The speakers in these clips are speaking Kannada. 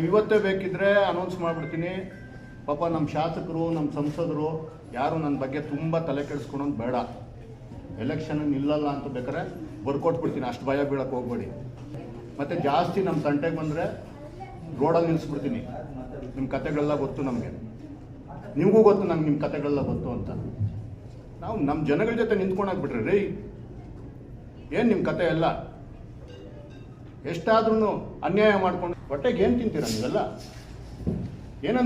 ನಾವು ಇವತ್ತೇ ಬೇಕಿದ್ರೆ ಅನೌನ್ಸ್ ಮಾಡ್ಬಿಡ್ತೀನಿ. ಪಾಪ ನಮ್ಮ ಶಾಸಕರು ನಮ್ಮ ಸಂಸದರು, ಯಾರು ನನ್ನ ಬಗ್ಗೆ ತುಂಬ ತಲೆ ಕೆಡಿಸ್ಕೊಳೋದು ಬೇಡ. ಎಲೆಕ್ಷನ್ ನಿಲ್ಲಲ್ಲ ಅಂತ ಬೇಕಾದ್ರೆ ಬರ್ಕೊಟ್ಬಿಡ್ತೀನಿ ಅಷ್ಟು ಭಯ ಬೀಳಕ್ಕೆ ಹೋಗ್ಬೇಡಿ. ಮತ್ತು ಜಾಸ್ತಿ ನಮ್ಮ ತಂಟೆಗೆ ಬಂದರೆ ರೋಡಲ್ಲಿ ನಿಲ್ಲಿಸ್ಬಿಡ್ತೀನಿ ನಿಮ್ಮ ಕತೆಗಳೆಲ್ಲ ಗೊತ್ತು ನಮಗೆ. ನಿಮಗೂ ಗೊತ್ತು, ನಂಗೆ ನಿಮ್ಮ ಕತೆಗಳೆಲ್ಲ ಗೊತ್ತು ಅಂತ. ನಾವು ನಮ್ಮ ಜನಗಳ ಜೊತೆ ನಿಂತ್ಕೊಂಡಾಗ್ಬಿಟ್ರಿ ರೀ. ಏನು ನಿಮ್ಮ ಕತೆ ಎಲ್ಲ? ಎಷ್ಟಾದ್ರೂ ಅನ್ಯಾಯ ಮಾಡ್ಕೊಂಡು ಹೊಟ್ಟೆಗೆ ಏನು ತಿಂತೀರಾ ನೀವೆಲ್ಲ? ಏನು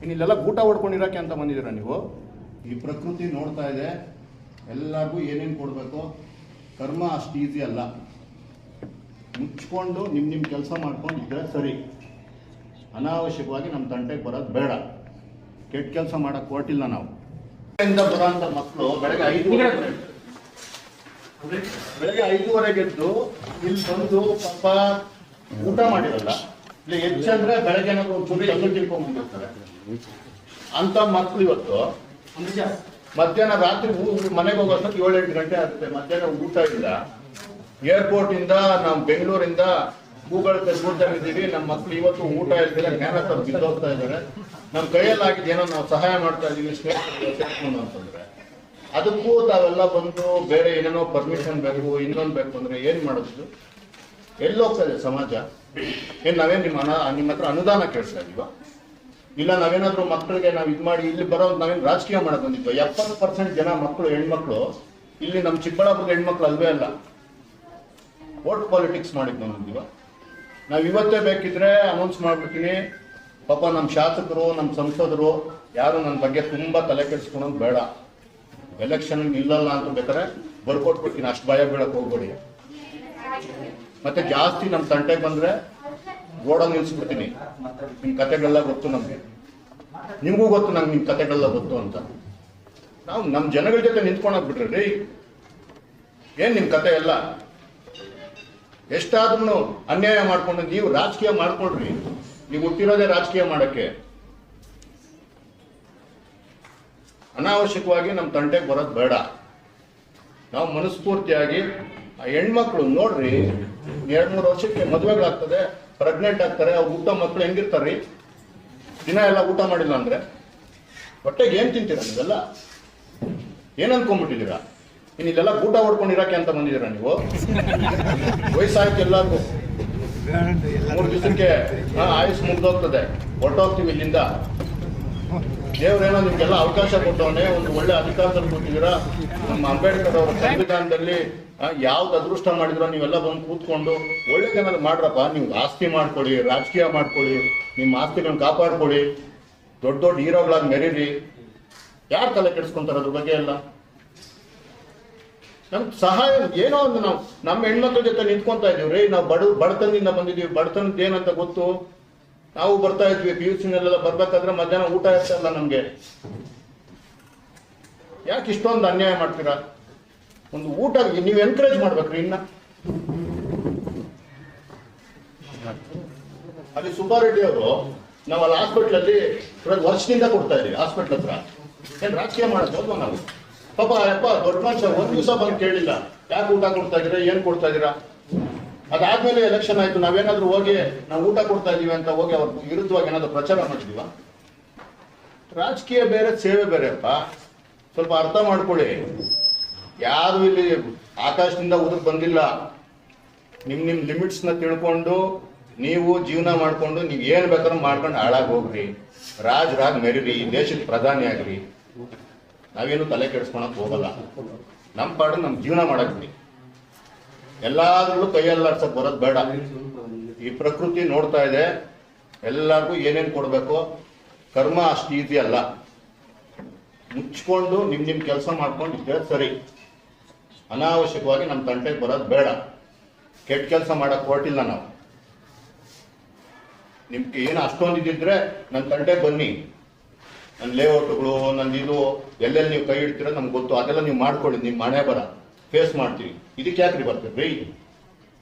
ಇನ್ನು ಇಲ್ಲೆಲ್ಲ ಊಟ ಹೊಡ್ಕೊಂಡಿರೋಕೆ ಅಂತ ಬಂದಿದ್ದೀರಾ ನೀವು? ಈ ಪ್ರಕೃತಿ ನೋಡ್ತಾ ಇದೆ. ಎಲ್ಲರಿಗೂ ಏನೇನು ಕೊಡಬೇಕು? ಕರ್ಮ ಅಷ್ಟು ಈಸಿ ಅಲ್ಲ. ಮುಚ್ಕೊಂಡು ನಿಮ್ಮ ನಿಮ್ಮ ಕೆಲಸ ಮಾಡ್ಕೊಂಡು ಇದ್ರೆ ಸರಿ. ಅನಾವಶ್ಯಕವಾಗಿ ನಮ್ಮ ತಂಟೆಗೆ ಬರೋದು ಬೇಡ. ಕೆಟ್ಟ ಕೆಲಸ ಮಾಡಕ್ಕೆ ಕೊಟ್ಟಿಲ್ಲ ನಾವು. ಬರೋ ಮಕ್ಕಳು ಬೆಳಗ್ಗೆ ಐದು ಬೆಳಗ್ಗೆ ಐದೂವರೆಗೆ ಎದ್ದು ಇಲ್ಲಿ ಬಂದು ಪಾಪ ಊಟ ಮಾಡಿರಲ್ಲ. ಇಲ್ಲಿ ಹೆಚ್ಚಂದ್ರೆ ಬೆಳಗ್ಗೆ ಏನಾದ್ರು ಒಂಚೂರು ತಿಳ್ಕೊಂಡ್ ತಿಳ್ಕೊಂಡ್ಬಂದಿರ್ತಾರೆ ಅಂತ ಮಕ್ಳು ಇವತ್ತು. ಮಧ್ಯಾಹ್ನ ರಾತ್ರಿ ಮನೆಗೆ ಹೋಗೋಷ್ಟೊತ್ತು ಏಳೆಂಟು ಗಂಟೆ ಆಗುತ್ತೆ. ಮಧ್ಯಾಹ್ನ ಊಟ ಇಲ್ಲ. ಏರ್ಪೋರ್ಟ್ ಇಂದ ನಾವು ಬೆಂಗಳೂರಿಂದ ಗೂಗಲ್ ಇದ್ದೀವಿ. ನಮ್ಮ ಮಕ್ಳು ಇವತ್ತು ಊಟ ಇಲ್ದಿಲ್ಲ ಜ್ಞಾನ ಬಿದ್ದೋಗ್ತಾ ಇದ್ದಾರೆ. ನಮ್ಮ ಕೈಯಲ್ಲಿ ಆಗಿದ್ದೇನೋ ನಾವು ಸಹಾಯ ಮಾಡ್ತಾ ಇದೀವಿ ಸ್ನೇಹಿತರು ಅಂತಂದ್ರೆ. ಅದಕ್ಕೂ ತಾವೆಲ್ಲ ಬಂದು ಬೇರೆ ಏನೇನೋ ಪರ್ಮಿಷನ್ ಬೇಕು, ಇನ್ನೊಂದು ಬೇಕು ಅಂದ್ರೆ ಏನ್ ಮಾಡೋದು? ಎಲ್ಲಿ ಹೋಗ್ತಾ ಸಮಾಜ? ಏನ್ ನಾವೇನ್ ನಿಮ್ಮ ನಿಮ್ಮ ಹತ್ರ ಅನುದಾನ ಕೇಳಿಸ್ತಾ ಇದೀವ ಇಲ್ಲ ನಾವೇನಾದ್ರೂ ಮಕ್ಕಳಿಗೆ ನಾವು ಇದು ಮಾಡಿ ಇಲ್ಲಿ ಬರೋ ನಾವೇನು ರಾಜಕೀಯ ಮಾಡಕ್ ಬಂದಿದ್ವಿ? ಎಪ್ಪತ್ತು ಪರ್ಸೆಂಟ್ ಜನ ಮಕ್ಕಳು, ಹೆಣ್ಮಕ್ಳು ಇಲ್ಲಿ ನಮ್ಮ ಚಿಕ್ಕಬಳ್ಳಾಪುರದ ಹೆಣ್ಮಕ್ಳು ಅಲ್ವೇ ಅಲ್ಲ. ವೋಟ್ ಪಾಲಿಟಿಕ್ಸ್ ಮಾಡಿದ್ ಬಂದಿದ್ದೀವ ನಾವು ಇವತ್ತೇ ಬೇಕಿದ್ರೆ ಅನೌನ್ಸ್ ಮಾಡ್ಬಿಡ್ತೀನಿ. ಪಾಪ ನಮ್ಮ ಶಾಸಕರು ನಮ್ಮ ಸಂಸದರು, ಯಾರು ನನ್ನ ಬಗ್ಗೆ ತುಂಬಾ ತಲೆ ಕೆಡಿಸ್ಕೊಳೋದು ಬೇಡ. ಎಲೆಕ್ಷನ್ ನಿಲ್ಲಲ್ಲ ಅಂತ ಬೇಕಾದ್ರೆ ಬರ್ಕೊಟ್ಬಿಡ್ತೀನಿ ಅಷ್ಟು ಭಯ ಬೀಳಕ್ ಹೋಗ್ಬೇಡಿ. ಮತ್ತೆ ಜಾಸ್ತಿ ನಮ್ಮ ತಂಟೆಗೆ ಬಂದ್ರೆ ರೋಡಲ್ಲಿ ನಿಲ್ಸ್ಬಿಡ್ತೀನಿ. ನಿಮ್ ಕತೆಗಳೆಲ್ಲ ಗೊತ್ತು ನಮ್ಗೆ. ನಿಮಗೂ ಗೊತ್ತು ನಂಗೆ ನಿಮ್ ಕತೆಗಳೆಲ್ಲ ಗೊತ್ತು ಅಂತ. ನಾವು ನಮ್ಮ ಜನಗಳ ಜೊತೆ ನಿಂತ್ಕೊಂಡೋಗ್ಬಿಟ್ರಿ ಏನ್ ನಿಮ್ ಕತೆ ಎಲ್ಲ? ಎಷ್ಟಾದ್ರೂ ಅನ್ಯಾಯ ಮಾಡ್ಕೊಂಡು ನೀವು ರಾಜಕೀಯ ಮಾಡ್ಕೊಳ್ರಿ. ನೀವು ಹುಟ್ಟಿರೋದೇ ರಾಜಕೀಯ ಮಾಡಕ್ಕೆ. ಅನಾವಶ್ಯಕವಾಗಿ ನಮ್ಮ ತಂಟೆಗೆ ಬರೋದು ಬೇಡ. ನಾವು ಮನಸ್ಫೂರ್ತಿಯಾಗಿ ಆ ಹೆಣ್ಮಕ್ಳು ನೋಡ್ರಿ ಎರಡು ಮೂರು ವರ್ಷಕ್ಕೆ ಮದುವೆಗಳಾಗ್ತದೆ ಪ್ರೆಗ್ನೆಂಟ್ ಆಗ್ತಾರೆ, ಅವ್ರು ಊಟ ಮಕ್ಕಳು ಹೆಂಗಿರ್ತಾರ್ರಿ? ದಿನ ಎಲ್ಲ ಊಟ ಮಾಡಿಲ್ಲ ಅಂದ್ರೆ? ಹೊಟ್ಟೆಗೆ ಏನ್ ತಿಂತೀರ ನೀವೆಲ್ಲ? ಏನು ಅನ್ಕೊಂಡ್ಬಿಟ್ಟಿದ್ದೀರಾ? ಇನ್ನು ಇಲ್ಲೆಲ್ಲ ಊಟ ಹೊಡ್ಕೊಂಡಿರಕ್ಕೆ ಅಂತ ಬಂದಿದ್ದೀರಾ ನೀವು? ವಯಸ್ಸಾಯ್ತು ಎಲ್ಲರಿಗೂ. ಮೂರು ದಿವಸಕ್ಕೆ ಆಯುಸ್ ಮುಗ್ದೋಗ್ತದೆ. ಹೊರಟೋಗ್ತೀವಿ ಇಲ್ಲಿಂದ. ದೇವರೇನೋ ನಿಮ್ಗೆಲ್ಲ ಅವಕಾಶ ಕೊಟ್ಟವನೇ ಒಂದು ಒಳ್ಳೆ ಅಧಿಕಾರ ಕೊಟ್ಟಿದ್ದೀರಾ ನಮ್ಮ ಅಂಬೇಡ್ಕರ್ ಅವರ ಸಂವಿಧಾನದಲ್ಲಿ ಯಾವ್ದು ಅದೃಷ್ಟ ಮಾಡಿದ್ರೋ ನೀವೆಲ್ಲ ಬಂದು ಕೂತ್ಕೊಂಡು ಒಳ್ಳೇದೇನಾದ್ರು ಮಾಡ್ರಪ್ಪ. ನೀವು ಆಸ್ತಿ ಮಾಡ್ಕೊಳ್ಳಿ, ರಾಜಕೀಯ ಮಾಡ್ಕೊಳ್ಳಿ, ನಿಮ್ಮ ಆಸ್ತಿಗಳನ್ನ ಕಾಪಾಡ್ಕೊಳ್ಳಿ. ದೊಡ್ಡ ದೊಡ್ಡ ಹೀರೋಗಳಾಗಿ ಮೆರೀರಿ. ಯಾರು ತಲೆ ಕೆಡಿಸ್ಕೊಂತಾರೆ ಅದ್ರ ಬಗ್ಗೆ ಎಲ್ಲ? ನಮ್ಗೆ ಸಹಾಯ, ಏನೋ ಒಂದು ನಾವು, ನಮ್ಮ ಹೆಣ್ಮಕ್ಳ ಜೊತೆ ನಿಂತ್ಕೊಂತ ಇದೀವ್ರಿ ನಾವು ಬಡ, ಬಡತನದಿಂದ ಬಂದಿದೀವಿ ಬಡತನದ ಏನಂತ ಗೊತ್ತು? ನಾವು ಬರ್ತಾ ಇದ್ವಿ ಪಿ ಯು ಸಿನೆಲ್ಲ ಬರ್ಬೇಕಾದ್ರೆ ಮಧ್ಯಾಹ್ನ ಊಟ ಇರ್ತಲ್ಲ ನಮಗೆ. ಯಾಕೆ ಇಷ್ಟೊಂದು ಅನ್ಯಾಯ ಮಾಡ್ತೀರಾ? ಒಂದು ಊಟ ನೀವು ಎನ್ಕರೇಜ್ ಮಾಡ್ಬೇಕ್ರಿ ಇನ್ನ. ಅಲ್ಲಿ ಸುಬ್ಬಾರೆಡ್ಡಿ ಅವರು, ನಾವು ಅಲ್ಲಿ ಹಾಸ್ಪಿಟ್ಲ್ ಅಲ್ಲಿ ವರ್ಷದಿಂದ ಕೊಡ್ತಾ ಇದೀವಿ ಹಾಸ್ಪಿಟ್ಲ್ ಹತ್ರ. ಏನ್ ರಾಜಕೀಯ ಮಾಡೋದು ನಾವು. ಪಾಪ ಅಪ್ಪ ದೊಡ್ಡ ಮನುಷ್ಯ, ಒಂದು ದಿವಸ ಬಂದು ಕೇಳಿಲ್ಲ. ಯಾಕೆ ಊಟ ಕೊಡ್ತಾ ಇದೀರಾ ಏನು ಕೊಡ್ತಾ ಇದೀರಾ ಅದಾದ್ಮೇಲೆ ಎಲೆಕ್ಷನ್ ಆಯ್ತು, ನಾವೇನಾದ್ರೂ ಹೋಗಿ ನಾವು ಊಟ ಕೊಡ್ತಾ ಇದೀವಿ ಅಂತ ಹೋಗಿ ಅವ್ರ ವಿರುದ್ಧವಾಗಿ ಏನಾದ್ರು ಪ್ರಚಾರ ಮಾಡಿದೀವ? ರಾಜಕೀಯ ಬೇರೆ, ಸೇವೆ ಬೇರೆ ಅಪ್ಪ. ಸ್ವಲ್ಪ ಅರ್ಥ ಮಾಡ್ಕೊಳ್ಳಿ. ಯಾರು ಇಲ್ಲಿ ಆಕಾಶದಿಂದ ಉದಕ್ ಬಂದಿಲ್ಲ. ನಿಮ್ ನಿಮ್ ಲಿಮಿಟ್ಸ್ನ ತಿಳ್ಕೊಂಡು, ನೀವು ಜೀವನ ಮಾಡ್ಕೊಂಡು ನೀವು ಏನ್ ಬೇಕಾದ್ರೂ ಮಾಡ್ಕೊಂಡು ಹಾಳಾಗಿ ಹೋಗ್ರಿ. ರಾಜರಾಗ್ ಮೆರೀರಿ ಈ ದೇಶದ ಪ್ರಧಾನಿ ಆಗ್ರಿ. ನಾವೇನು ತಲೆ ಕೆಡಿಸ್ಕೊಳಕ್ ಹೋಗಲ್ಲ. ನಮ್ ಪಾಡು ನಮ್ ಜೀವನ ಮಾಡಕ್ ಎಲ್ಲಾದ್ರಲ್ಲೂ ಕೈಯಲ್ಲಾಡ್ಸಕ್ ಬರೋದು ಬೇಡ. ಈ ಪ್ರಕೃತಿ ನೋಡ್ತಾ ಇದೆ. ಎಲ್ಲರಿಗೂ ಏನೇನ್ ಕೊಡ್ಬೇಕು? ಕರ್ಮ ಅಷ್ಟು ಈಸಿ ಅಲ್ಲ. ಮುಚ್ಕೊಂಡು ನಿಮ್ ನಿಮ್ ಕೆಲಸ ಮಾಡ್ಕೊಂಡು ಇದ್ರೆ ಸರಿ. ಅನಾವಶ್ಯಕವಾಗಿ ನಮ್ಮ ತಂಟೆಗೆ ಬರೋದು ಬೇಡ. ಕೆಟ್ಟ ಕೆಲಸ ಮಾಡಕ್ ಹೊರಟಿಲ್ಲ ನಾವು. ನಿಮ್ಗೆ ಏನು ಅಷ್ಟೊಂದು ಇದ್ದಿದ್ರೆ ನನ್ನ ತಂಟೆಗೆ ಬನ್ನಿ. ನನ್ನ ಲೇಔಟ್ಗಳು ನನ್ನ ಇದು ಎಲ್ಲೆಲ್ಲಿ ನೀವು ಕೈ ಇಡ್ತೀರ ನಮ್ಗೆ ಗೊತ್ತು. ಅದೆಲ್ಲ ನೀವು ಮಾಡ್ಕೊಳ್ಳಿ. ನಿಮ್ಮ ಮನೆ ಬರ. ಫೇಸ್ ಮಾಡ್ತೀವಿ. ಇದಕ್ಕೆ ಯಾಕ್ರಿ ಬರ್ತೀರಿ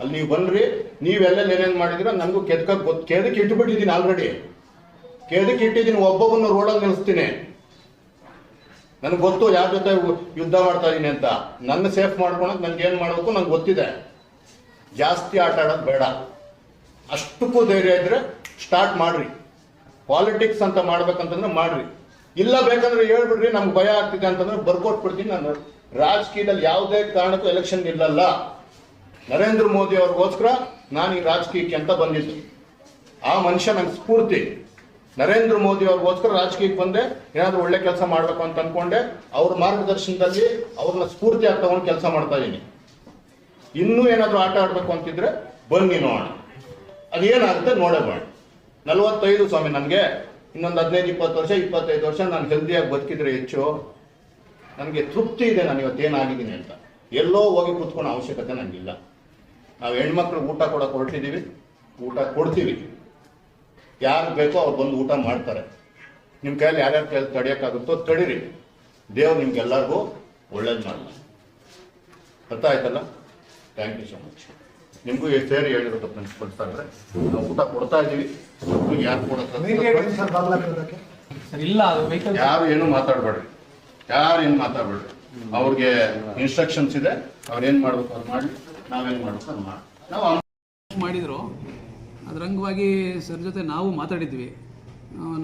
ಅಲ್ಲಿ ನೀವು ಬನ್ರಿ ನೀವೆಲ್ಲ ಏನೇನು ಮಾಡಿದಿರ ನನಗೂ ಕೆದಕ ಗೊತ್ತು ಕೆದಕ್ಕೆ ಇಟ್ಬಿಟ್ಟಿದ್ದೀನಿ ಆಲ್ರೆಡಿ ಕೆದಕ್ಕೆ ಇಟ್ಟಿದ್ದೀನಿ ಒಬ್ಬೊಬ್ಬನ ರೋಡಲ್ಲಿ ನಿಲ್ಲಿಸ್ತೀನಿ ನನಗೆ ಗೊತ್ತು ಯಾರ ಜೊತೆ ಯುದ್ಧ ಮಾಡ್ತಾ ಇದ್ದೀನಿ ಅಂತ. ನನ್ನ ಸೇಫ್ ಮಾಡ್ಕೊಳಕ್ ನನ್ಗೆ ಏನು ಮಾಡಬೇಕು ನಂಗೆ ಗೊತ್ತಿದೆ. ಜಾಸ್ತಿ ಆಟ ಆಡೋದು ಬೇಡ. ಅಷ್ಟಕ್ಕೂ ಧೈರ್ಯ ಇದ್ರೆ ಸ್ಟಾರ್ಟ್ ಮಾಡ್ರಿ. ಪಾಲಿಟಿಕ್ಸ್ ಅಂತ ಮಾಡ್ಬೇಕಂತಂದ್ರೆ ಮಾಡ್ರಿ. ಇಲ್ಲ ಬೇಕಂದ್ರೆ ಹೇಳ್ಬಿಡ್ರಿ, ನಮ್ಗೆ ಭಯ ಆಗ್ತಿದೆ ಅಂತಂದ್ರೆ ಬರ್ಕೊಟ್ಬಿಡ್ತೀನಿ ನಾನು. ರಾಜಕೀಯದಲ್ಲಿ ಯಾವುದೇ ಕಾರಣಕ್ಕೂ ಎಲೆಕ್ಷನ್ ಇಲ್ಲಲ್ಲ ನರೇಂದ್ರ ಮೋದಿ ಅವ್ರಿಗೋಸ್ಕರ ನಾನು ಈ ರಾಜಕೀಯಕ್ಕೆ ಅಂತ ಬಂದಿದ್ದು. ಆ ಮನುಷ್ಯ ನಂಗೆ ಸ್ಫೂರ್ತಿ. ನರೇಂದ್ರ ಮೋದಿ ಅವ್ರಿಗೋಸ್ಕರ ರಾಜಕೀಯಕ್ಕೆ ಬಂದೆ, ಏನಾದರೂ ಒಳ್ಳೆ ಕೆಲಸ ಮಾಡಬೇಕು ಅಂತ ಅಂದ್ಕೊಂಡೆ ಅವ್ರ ಮಾರ್ಗದರ್ಶನದಲ್ಲಿ ಅವ್ರನ್ನ ಸ್ಫೂರ್ತಿ ಆಗಿ ತಗೊಂಡು ಕೆಲಸ ಮಾಡ್ತಾ ಇದ್ದೀನಿ ಇನ್ನೂ ಏನಾದರೂ ಆಟ ಆಡಬೇಕು ಅಂತಿದ್ರೆ ಬನ್ನಿ ನೋಡೋಣ. ಅದೇನಾಗುತ್ತೆ ನೋಡೇ ಮಾಡಿ ನಲವತ್ತೈದು ಸ್ವಾಮಿ, ನನಗೆ ಇನ್ನೊಂದು ಹದಿನೈದು, ಇಪ್ಪತ್ತು ವರ್ಷ, ಇಪ್ಪತ್ತೈದು ವರ್ಷ ನಾನು ಹೆಲ್ದಿಯಾಗಿ ಬದುಕಿದ್ರೆ ಹೆಚ್ಚು. ನನಗೆ ತೃಪ್ತಿ ಇದೆ ನಾನು ಇವತ್ತೇನಾಗಿದ್ದೀನಿ ಅಂತ. ಎಲ್ಲೋ ಹೋಗಿ ಕೂತ್ಕೊಳ್ಳೋ ಅವಶ್ಯಕತೆ ನನಗಿಲ್ಲ ನಾವು ಹೆಣ್ಮಕ್ಳು ಊಟ ಕೊಡೋಕೆ ಹೊರಟಿದ್ದೀವಿ ಊಟ ಕೊಡ್ತೀವಿ. ಯಾರು ಬೇಕೋ ಅವ್ರು ಬಂದು ಊಟ ಮಾಡ್ತಾರೆ. ನಿಮ್ಮ ಕೈಯಲ್ಲಿ ಯಾರ್ಯಾರ ಕೈಯಲ್ಲಿ ತಡೆಯೋಕ್ಕಾಗುತ್ತೋ ತಡೀರಿ. ದೇವ್ರು ನಿಮ್ಗೆಲ್ಲರಿಗೂ ಒಳ್ಳೇದು ಮಾಡಲ್ಲ ಅರ್ಥ ಆಯ್ತಲ್ಲ ಥ್ಯಾಂಕ್ ಯು ಸೊ ಮಚ್ ನಿಮಗೂ ಎಷ್ಟು ಸೇರಿ ಹೇಳಿರೋದು ಪ್ರಿನ್ಸಿಪಲ್ ಸಾರ್ರೆ ನಾವು ಊಟ ಕೊಡ್ತಾ ಇದ್ದೀವಿ. ಯಾರು ಕೊಡೋದು ಸರ್ ಇಲ್ಲ ಯಾರು ಏನು ಮಾತಾಡಬೇಡ್ರಿ. ಯಾರು ಏನು ಮಾತಾಡ್ಬೇಡ್ರಿ. ಅವ್ರಿಗೆ ಇನ್ಸ್ಟ್ರಕ್ಷನ್ಸ್ ಇದೆ, ಅವ್ರ ಏನು ಮಾಡ್ಬೇಕು ಅವ್ರು ಮಾಡಿ, ನಾವೇನ್ ಮಾಡ್ಬೇಕು ಅದು ಮಾಡಿ ನಾವು ಮಾಡಿದ್ರು. ಅದರ ಅಂಗವಾಗಿ ಸರ್ ಜೊತೆ ನಾವು ಮಾತಾಡಿದ್ವಿ.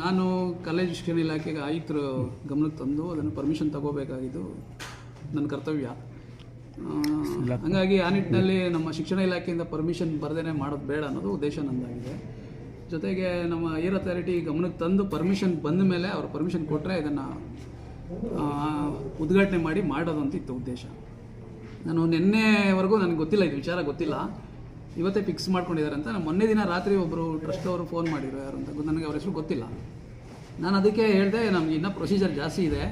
ನಾನು ಕಾಲೇಜ್ ಶಿಕ್ಷಣ ಇಲಾಖೆಗೆ ಆಯುಕ್ತರು ಗಮನಕ್ಕೆ ತಂದು ಅದನ್ನು ಪರ್ಮಿಷನ್ ತಗೋಬೇಕಾಗಿದ್ದು ನನ್ನ ಕರ್ತವ್ಯ. ಹಾಗಾಗಿ ಹಂಗಾಗಿ ಆ ನಿಟ್ಟಿನಲ್ಲಿ ನಮ್ಮ ಶಿಕ್ಷಣ ಇಲಾಖೆಯಿಂದ ಪರ್ಮಿಷನ್ ಬರದೇನೆ ಮಾಡೋದು ಬೇಡ ಅನ್ನೋದು ಉದ್ದೇಶ ನಂದಾಗಿದೆ. ಜೊತೆಗೆ ನಮ್ಮ ಏರ್ ಅಥಾರಿಟಿ ಗಮನಕ್ಕೆ ತಂದು ಪರ್ಮಿಷನ್ ಬಂದ ಮೇಲೆ ಅವ್ರು ಪರ್ಮಿಷನ್ ಕೊಟ್ಟರೆ ಇದನ್ನು ಉದ್ಘಾಟನೆ ಮಾಡಿ ಮಾಡೋದು ಅಂತ ಇತ್ತು ಉದ್ದೇಶ. ನಾನು ನಿನ್ನೆವರೆಗೂ ನನಗೆ ಗೊತ್ತಿಲ್ಲ, ಇದು ವಿಚಾರ ಗೊತ್ತಿಲ್ಲ. ಇವತ್ತೇ ಫಿಕ್ಸ್ ಮಾಡ್ಕೊಂಡಿದ್ದಾರೆ ಅಂತ. ನಾನು ಮೊನ್ನೆ ದಿನ ರಾತ್ರಿ ಒಬ್ಬರು ಟ್ರಸ್ಟ್ ಅವರು ಫೋನ್ ಮಾಡಿದ್ರು, ಯಾರು ಅಂತ. ನನಗೆ ಅವ್ರ ಹೆಸರು ಗೊತ್ತಿಲ್ಲ. ನಾನು ಅದಕ್ಕೆ ಹೇಳಿದೆ, ನಮ್ಗೆ ಇನ್ನೂ ಪ್ರೊಸೀಜರ್ ಜಾಸ್ತಿ ಇದೆ.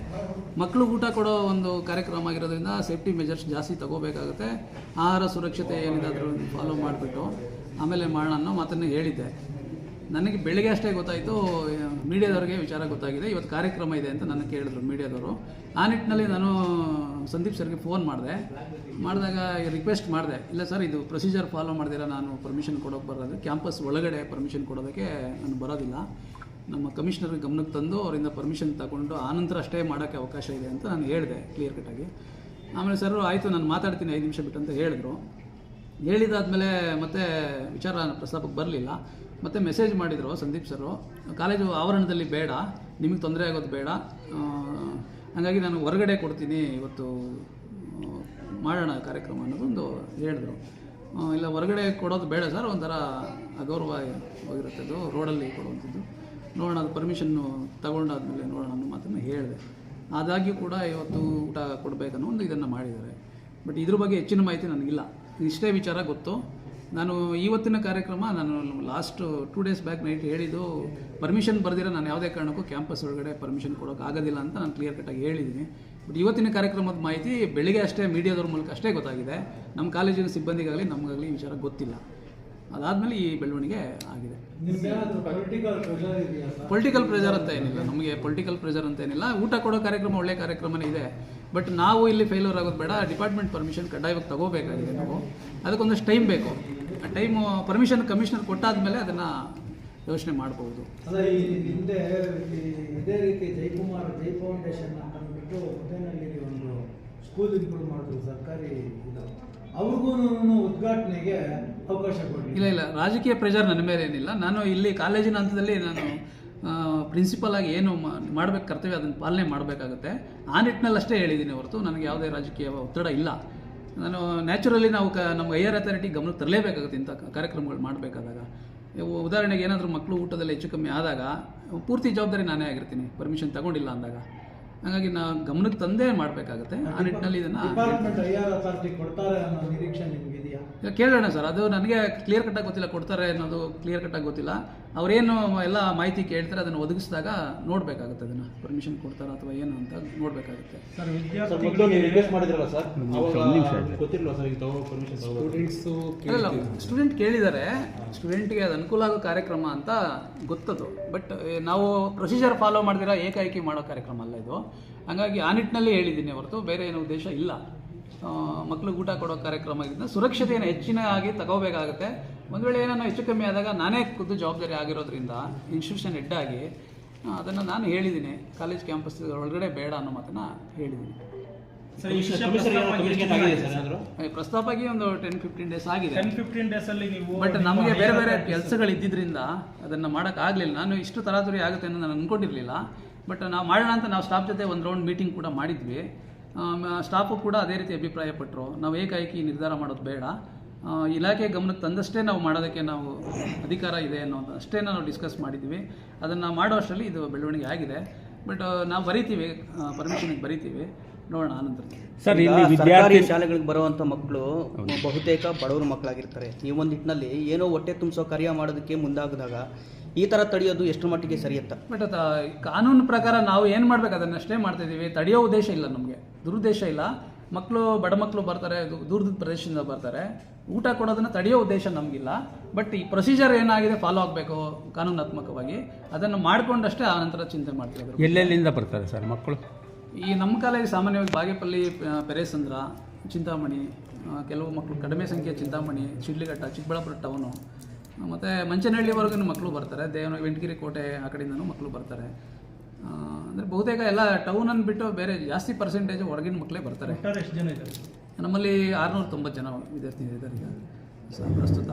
ಮಕ್ಕಳು ಊಟ ಕೊಡೋ ಒಂದು ಕಾರ್ಯಕ್ರಮ ಆಗಿರೋದ್ರಿಂದ ಸೇಫ್ಟಿ ಮೆಜರ್ಸ್ ಜಾಸ್ತಿ ತಗೋಬೇಕಾಗುತ್ತೆ. ಆಹಾರ ಸುರಕ್ಷತೆ ಏನಿದೆ ಅದರಲ್ಲಿ ಫಾಲೋ ಮಾಡಿಬಿಟ್ಟು. ಆಮೇಲೆ ಮಾಡೋಣ ಅನ್ನೋ ಮಾತನ್ನು ಹೇಳಿದ್ದೆ. ನನಗೆ ಬೆಳಿಗ್ಗೆ ಅಷ್ಟೇ ಗೊತ್ತಾಯಿತು ಮೀಡಿಯಾದವ್ರಿಗೆ ವಿಚಾರ ಗೊತ್ತಾಗಿದೆ. ಇವತ್ತು ಕಾರ್ಯಕ್ರಮ ಇದೆ ಅಂತ ನನಗೆ ಕೇಳಿದ್ರು ಮೀಡಿಯಾದವರು. ಆ ನಿಟ್ಟಿನಲ್ಲಿ ನಾನು ಸಂದೀಪ್ ಸರ್ಗೆ ಫೋನ್ ಮಾಡಿದೆ. ಮಾಡಿದಾಗ ರಿಕ್ವೆಸ್ಟ್ ಮಾಡಿದೆ. ಇಲ್ಲ ಸರ್, ಇದು ಪ್ರೊಸೀಜರ್ ಫಾಲೋ ಮಾಡಿದಿರ, ನಾನು ಪರ್ಮಿಷನ್ ಕೊಡೋಕೆ ಬರೋದು. ಕ್ಯಾಂಪಸ್ ಒಳಗಡೆ ಪರ್ಮಿಷನ್ ಕೊಡೋದಕ್ಕೆ ನಾನು ಬರೋದಿಲ್ಲ. ನಮ್ಮ ಕಮಿಷನರ್ ಗಮನಕ್ಕೆ ತಂದು ಅವರಿಂದ ಪರ್ಮಿಷನ್ ತಗೊಂಡು ಆನಂತರ ಅಷ್ಟೇ ಮಾಡೋಕ್ಕೆ ಅವಕಾಶ ಇದೆ ಅಂತ ನಾನು ಹೇಳಿದೆ ಕ್ಲಿಯರ್ ಕಟ್ಟಾಗಿ ಆಮೇಲೆ ಸರ್, ಆಯಿತು, ನಾನು ಮಾತಾಡ್ತೀನಿ, ಐದು ನಿಮಿಷ ಬಿಟ್ಟು ಅಂತ ಹೇಳಿದ್ರು. ಹೇಳಿದಾದ್ಮೇಲೆ ಮತ್ತೆ ವಿಚಾರ ಪ್ರಸ್ತಾಪಕ್ಕೆ ಬರಲಿಲ್ಲ. ಮತ್ತೆ ಮೆಸೇಜ್ ಮಾಡಿದರು ಸಂದೀಪ್ ಸರು ಕಾಲೇಜು ಆವರಣದಲ್ಲಿ ಬೇಡ ನಿಮಗೆ ತೊಂದರೆ ಆಗೋದು ಬೇಡ. ಹಾಗಾಗಿ ನಾನು ಹೊರಗಡೆ ಕೊಡ್ತೀನಿ ಇವತ್ತು ಮಾಡೋಣ ಕಾರ್ಯಕ್ರಮ ಅನ್ನೋದೊಂದು ಹೇಳಿದ್ರು. ಆ, ಇಲ್ಲ ಹೊರಗಡೆ ಕೊಡೋದು ಬೇಡ ಸರ್ ಒಂಥರ ಅಗೌರವ ಹೋಗಿರುತ್ತೆ ಅದು ರೋಡಲ್ಲಿ ಕೊಡುವಂಥದ್ದು. ನೋಡೋಣ ಅದು ಪರ್ಮಿಷನ್ನು ತಗೊಂಡಾದ್ಮೇಲೆ ನೋಡೋಣ ಅನ್ನೋ ಮಾತನ್ನು ಹೇಳಿದೆ. ಆದಾಗ್ಯೂ ಕೂಡ ಇವತ್ತು ಊಟ ಕೊಡಬೇಕನ್ನೋ ಒಂದು ಇದನ್ನು ಮಾಡಿದ್ದಾರೆ. ಬಟ್ ಇದ್ರ ಬಗ್ಗೆ ಹೆಚ್ಚಿನ ಮಾಹಿತಿ ನನಗಿಲ್ಲ. ಇಷ್ಟೇ ವಿಚಾರ ಗೊತ್ತು. ನಾನು ಇವತ್ತಿನ ಕಾರ್ಯಕ್ರಮ ನಾನು last two days back night ಹೇಳಿದ್ದು ಪರ್ಮಿಷನ್ ಬರೆದಿರೋ ನಾನು ಯಾವುದೇ ಕಾರಣಕ್ಕೂ ಕ್ಯಾಂಪಸ್ ಒಳಗಡೆ ಪರ್ಮಿಷನ್ ಕೊಡೋಕೆ ಆಗೋದಿಲ್ಲ ಅಂತ ನಾನು ಕ್ಲಿಯರ್ ಕಟ್ಟಾಗಿ ಹೇಳಿದ್ದೀನಿ. ಬಟ್ ಇವತ್ತಿನ ಕಾರ್ಯಕ್ರಮದ ಮಾಹಿತಿ ಬೆಳಿಗ್ಗೆ ಅಷ್ಟೇ ಮೀಡಿಯಾದವ್ರ ಮೂಲಕ ಅಷ್ಟೇ ಗೊತ್ತಾಗಿದೆ. ನಮ್ಮ ಕಾಲೇಜಿನ ಸಿಬ್ಬಂದಿಗಾಗಲಿ ನಮಗಾಗಲಿ ಈ ವಿಚಾರ ಗೊತ್ತಿಲ್ಲ. ಅದಾದಮೇಲೆ ಈ ಬೆಳವಣಿಗೆ ಆಗಿದೆ. ಪೊಲಿಟಿಕಲ್ ಪ್ರೆಷರ್ ಅಂತ ಏನಿಲ್ಲ. ನಮಗೆ ಪೊಲಿಟಿಕಲ್ ಪ್ರೆಷರ್ ಅಂತ ಏನಿಲ್ಲ. ಊಟ ಕೊಡೋ ಕಾರ್ಯಕ್ರಮ ಒಳ್ಳೆ ಕಾರ್ಯಕ್ರಮನೇ ಇದೆ. ಬಟ್ ನಾವು ಇಲ್ಲಿ ಫೇಲ್ಯೂರ್ ಆಗೋದು ಬೇಡ ಡಿಪಾರ್ಟ್ಮೆಂಟ್ ಪರ್ಮಿಷನ್ ಕಡ್ಡಾಯವಾಗಿ ತಗೋಬೇಕಾಗಿದೆ ನಾವು. ಅದಕ್ಕೊಂದಷ್ಟು ಟೈಮ್ ಬೇಕು. ಆ ಟೈಮು ಪರ್ಮಿಷನ್ ಕಮಿಷನರ್ ಕೊಟ್ಟಾದ್ಮೇಲೆ ಅದನ್ನು ಯೋಚನೆ ಈ ಹಿಂದೆ ಈ ಇದೇ ರೀತಿ ಜಯಕುಮಾರ್ ಜೈ ಫೌಂಡೇಶನ್ ಅಂತ ಅಂದ್ಬಿಟ್ಟು ಮುದ್ದೇನಹಳ್ಳಿ ಒಂದು ಸ್ಕೂಲ್ ಇಂಪ್ರೂವ್ ಮಾಡಿದ್ರು ಸರ್ಕಾರಿ ಇದು. ಅವ್ರಿಗೂ ಉದ್ಘಾಟನೆಗೆ ಅವಕಾಶ ಇಲ್ಲ ಇಲ್ಲ. ರಾಜಕೀಯ ಪ್ರೆಷರ್ ನನ್ನ ಮೇಲೆ ಏನಿಲ್ಲ. ನಾನು ಇಲ್ಲಿ ಕಾಲೇಜಿನ ಹಂತದಲ್ಲಿ ನಾನು ಪ್ರಿನ್ಸಿಪಲ್ ಆಗಿ ಏನು ಮಾಡಬೇಕು ಕರ್ತವ್ಯ ಅದನ್ನು ಪಾಲನೆ ಮಾಡಬೇಕಾಗುತ್ತೆ. ಆ ನಿಟ್ಟಿನಲ್ಲಿ ಅಷ್ಟೇ ಹೇಳಿದ್ದೀನಿ ಹೊರತು ನನಗೆ ಯಾವುದೇ ರಾಜಕೀಯ ಒತ್ತಡ ಇಲ್ಲ. ನಾನು ನ್ಯಾಚುರಲಿ ನಾವು ಕ ನಮ್ಮ ಹೈಯರ್ ಅಥಾರಿಟಿ ಗಮನಕ್ಕೆ ತರಲೇಬೇಕಾಗುತ್ತೆ ಇಂಥ ಕಾರ್ಯಕ್ರಮಗಳು ಮಾಡಬೇಕಾದಾಗ. ಉದಾಹರಣೆಗೆ ಏನಾದರೂ ಮಕ್ಕಳು ಊಟದಲ್ಲಿ ಹೆಚ್ಚು ಕಮ್ಮಿ ಆದಾಗ ಪೂರ್ತಿ ಜವಾಬ್ದಾರಿ ನಾನೇ ಆಗಿರ್ತೀನಿ ಪರ್ಮಿಷನ್ ತಗೊಂಡಿಲ್ಲ ಅಂದಾಗ. ಹಾಗಾಗಿ ನಾ ಗಮನಕ್ಕೆ ತಂದೇ ಮಾಡಬೇಕಾಗುತ್ತೆ. ಆ ನಿಟ್ಟಿನಲ್ಲಿ ಇದನ್ನು ಕೇಳೋಣ ಸರ್ ಅದು ನನಗೆ ಕ್ಲಿಯರ್ ಕಟ್ಟಾಗಿ ಗೊತ್ತಿಲ್ಲ ಕೊಡ್ತಾರೆ ಅನ್ನೋದು ಕ್ಲಿಯರ್ ಕಟ್ಟಾಗಿ ಗೊತ್ತಿಲ್ಲ. ಅವರೇನು ಎಲ್ಲ ಮಾಹಿತಿ ಕೇಳ್ತಾರೆ ಅದನ್ನು ಒದಗಿಸಿದಾಗ ನೋಡಬೇಕಾಗುತ್ತೆ ಅದನ್ನು. ಪರ್ಮಿಷನ್ ಕೊಡ್ತಾರಾ ಅಥವಾ ಏನು ಅಂತ ನೋಡಬೇಕಾಗುತ್ತೆ. ಸರ್ ಸರ್ ನೀವು ರಿಕ್ವೆಸ್ಟ್ ಮಾಡಿದ್ರಲ್ಲ ಸರ್? ಅವಾಗ ಸರ್ ಈಗ ತಗೋ ಪರ್ಮಿಷನ್ ಸ್ಟೂಡೆಂಟ್ಸು ಇಲ್ಲ ಸ್ಟೂಡೆಂಟ್ ಕೇಳಿದ್ದಾರೆ ಸ್ಟೂಡೆಂಟ್ಗೆ ಅದು ಅನುಕೂಲ ಆಗೋ ಕಾರ್ಯಕ್ರಮ ಅಂತ ಗೊತ್ತದು. ಬಟ್ ನಾವು ಪ್ರೊಸೀಜರ್ ಫಾಲೋ ಮಾಡಿದಿರ ಏಕಾಏಕಿ ಮಾಡೋ ಕಾರ್ಯಕ್ರಮ ಅಲ್ಲ ಇದು. ಹಾಗಾಗಿ ಆ ನಿಟ್ಟಿನಲ್ಲಿ ಹೇಳಿದ್ದೀನಿ ಹೊರತು ಬೇರೆ ಏನೋ ಉದ್ದೇಶ ಇಲ್ಲ. ಮಕ್ಳಿಗೆ ಊಟ ಕೊಡೋ ಕಾರ್ಯಕ್ರಮ ಆಗಿದ್ದರಿಂದ ಸುರಕ್ಷತೆಯನ್ನು ಹೆಚ್ಚಿನ ಆಗಿ ತಗೋಬೇಕಾಗುತ್ತೆ. ಒಂದು ವೇಳೆ ಏನೋ ಹೆಚ್ಚು ಕಮ್ಮಿ ಆದಾಗ ನಾನೇ ಖುದ್ದು ಜವಾಬ್ದಾರಿ ಆಗಿರೋದ್ರಿಂದ ಇನ್ಸ್ಟಿಟ್ಯೂಷನ್ ಹೆಡ್ ಆಗಿ ಅದನ್ನು ನಾನು ಹೇಳಿದ್ದೀನಿ. ಕಾಲೇಜ್ ಕ್ಯಾಂಪಸ್ ಒಳಗಡೆ ಬೇಡ ಅನ್ನೋ ಮಾತನ್ನ ಹೇಳಿದ್ದೀನಿ. ಸರ್ ಈ ವಿಷಯ ಕಮಿಷನರ್ ಏನೋ ಪ್ರಸ್ತಾಪ ಆಗಿದೆ ಆಗಿದೆ ಸರ್. ಸರ್ ಏನಾದ್ರು ಒಂದು ಟೆನ್ ಫಿಫ್ಟೀನ್ ಡೇಸ್ ಆಗಿದೆ. ಟೆನ್ ಫಿಫ್ಟೀನ್ ಡೇಸ್ ಅಲ್ಲಿ ನೀವು ಬಟ್ ನಮಗೆ ಬೇರೆ ಬೇರೆ ಕೆಲಸಗಳು ಇದ್ದಿದ್ರಿಂದ ಅದನ್ನು ಮಾಡೋಕ್ಕಾಗಲಿಲ್ಲ ನಾನು ಇಷ್ಟು ತರಾತುರಿ ಆಗುತ್ತೆ ಅಂತ ನಾನು ಅಂದ್ಕೊಂಡಿರಲಿಲ್ಲ ಬಟ್ ನಾವು ಮಾಡೋಣ ಅಂತ ನಾವು ಸ್ಟಾಫ್ ಜೊತೆ ಒಂದು ರೌಂಡ್ ಮೀಟಿಂಗ್ ಕೂಡ ಮಾಡಿದ್ವಿ. ಸ್ಟಾಫು ಕೂಡ ಅದೇ ರೀತಿ ಅಭಿಪ್ರಾಯಪಟ್ಟರು ನಾವು ಏಕಾಏಕಿ ನಿರ್ಧಾರ ಮಾಡೋದು ಬೇಡ. ಇಲಾಖೆ ಗಮನಕ್ಕೆ ತಂದಷ್ಟೇ ನಾವು ಮಾಡೋದಕ್ಕೆ ನಾವು ಅಧಿಕಾರ ಇದೆ ಅನ್ನೋದು ಅಷ್ಟೇ ನಾವು ಡಿಸ್ಕಸ್ ಮಾಡಿದ್ವಿ. ಅದನ್ನು ಮಾಡೋ ಅಷ್ಟರಲ್ಲಿ ಇದು ಬೆಳವಣಿಗೆ ಆಗಿದೆ. ಬಟ್ ನಾವು ಬರೀತೀವಿ ಪರ್ಮಿಷನ್ಗೆ ಬರೀತೀವಿ. ನೋಡೋಣ ಆನಂತರ ಸರ್ ಇಲ್ಲಿ ಸರ್ಕಾರಿ ಶಾಲೆಗಳಿಗೆ ಬರುವಂತ ಮಕ್ಕಳು ಬಹುತೇಕ ಬಡವರ ಮಕ್ಕಳಾಗಿರ್ತಾರೆ. ಈ ಒಂದು ನಿಟ್ಟಿನಲ್ಲಿ ಏನೋ ಹೊಟ್ಟೆ ತುಂಬಿಸೋ ಕಾರ್ಯ ಮಾಡೋದಕ್ಕೆ ಮುಂದಾಗದಾಗ ಈ ಥರ ತಡೆಯೋದು ಎಷ್ಟು ಮಟ್ಟಿಗೆ ಸರಿಯತ್ತ? ಬಟ್ ಅದು ಕಾನೂನು ಪ್ರಕಾರ ನಾವು ಏನು ಮಾಡ್ಬೇಕು? ಅದನ್ನಷ್ಟೇ ಮಾಡ್ತಾ ಇದೀವಿ ತಡೆಯೋ ಉದ್ದೇಶ ಇಲ್ಲ ನಮಗೆ. ದುರುದ್ದೇಶ ಇಲ್ಲ. ಮಕ್ಕಳು ಬಡ ಮಕ್ಕಳು ಬರ್ತಾರೆ ದೂರದ ಪ್ರದೇಶದಿಂದ ಬರ್ತಾರೆ. ಊಟ ಕೊಡೋದನ್ನ ತಡೆಯೋ ಉದ್ದೇಶ ನಮಗಿಲ್ಲ. ಬಟ್ ಈ ಪ್ರೊಸೀಜರ್ ಏನಾಗಿದೆ? ಫಾಲೋ ಆಗಬೇಕು ಕಾನೂನಾತ್ಮಕವಾಗಿ. ಅದನ್ನು ಮಾಡಿಕೊಂಡಷ್ಟೇ ಆ ನಂತರ ಚಿಂತೆ ಮಾಡ್ತೀವಿ ಎಲ್ಲೆಲ್ಲಿಂದ ಬರ್ತಾರೆ ಸರ್ ಮಕ್ಕಳು? ಈ ನಮ್ಮ ಕಾಲೇಜ್ ಸಾಮಾನ್ಯವಾಗಿ ಬಾಗೇಪಲ್ಲಿ ಪೆರೇಸಂದ್ರ ಚಿಂತಾಮಣಿ ಕೆಲವು ಮಕ್ಕಳು ಕಡಿಮೆ ಸಂಖ್ಯೆಯ ಚಿಂತಾಮಣಿ ಚಿಡ್ಲಿಘಟ್ಟ ಚಿಕ್ಕಬಳ್ಳಾಪುರ ಟೌನು ಮತ್ತು ಮಂಚನಹಳ್ಳಿವರೆಗೂ ಮಕ್ಕಳು ಬರ್ತಾರೆ. ದೇವನ ವೆಂಟಗಿರಿ ಕೋಟೆ ಆ ಕಡೆಯಿಂದನೂ ಮಕ್ಕಳು ಬರ್ತಾರೆ. ಅಂದರೆ ಬಹುತೇಕ ಎಲ್ಲ ಟೌನನ್ನು ಬಿಟ್ಟು ಬೇರೆ ಜಾಸ್ತಿ ಪರ್ಸೆಂಟೇಜ್ ಹೊರಗಿನ ಮಕ್ಕಳೇ ಬರ್ತಾರೆ. ಎಷ್ಟು ಜನ ಇದ್ದಾರೆ? ನಮ್ಮಲ್ಲಿ ಆರುನೂರ ತೊಂಬತ್ತು ಜನ ವಿದ್ಯಾರ್ಥಿಗಳಿದ್ದಾರೆ ಈಗ. ಸ- ಪ್ರಸ್ತುತ.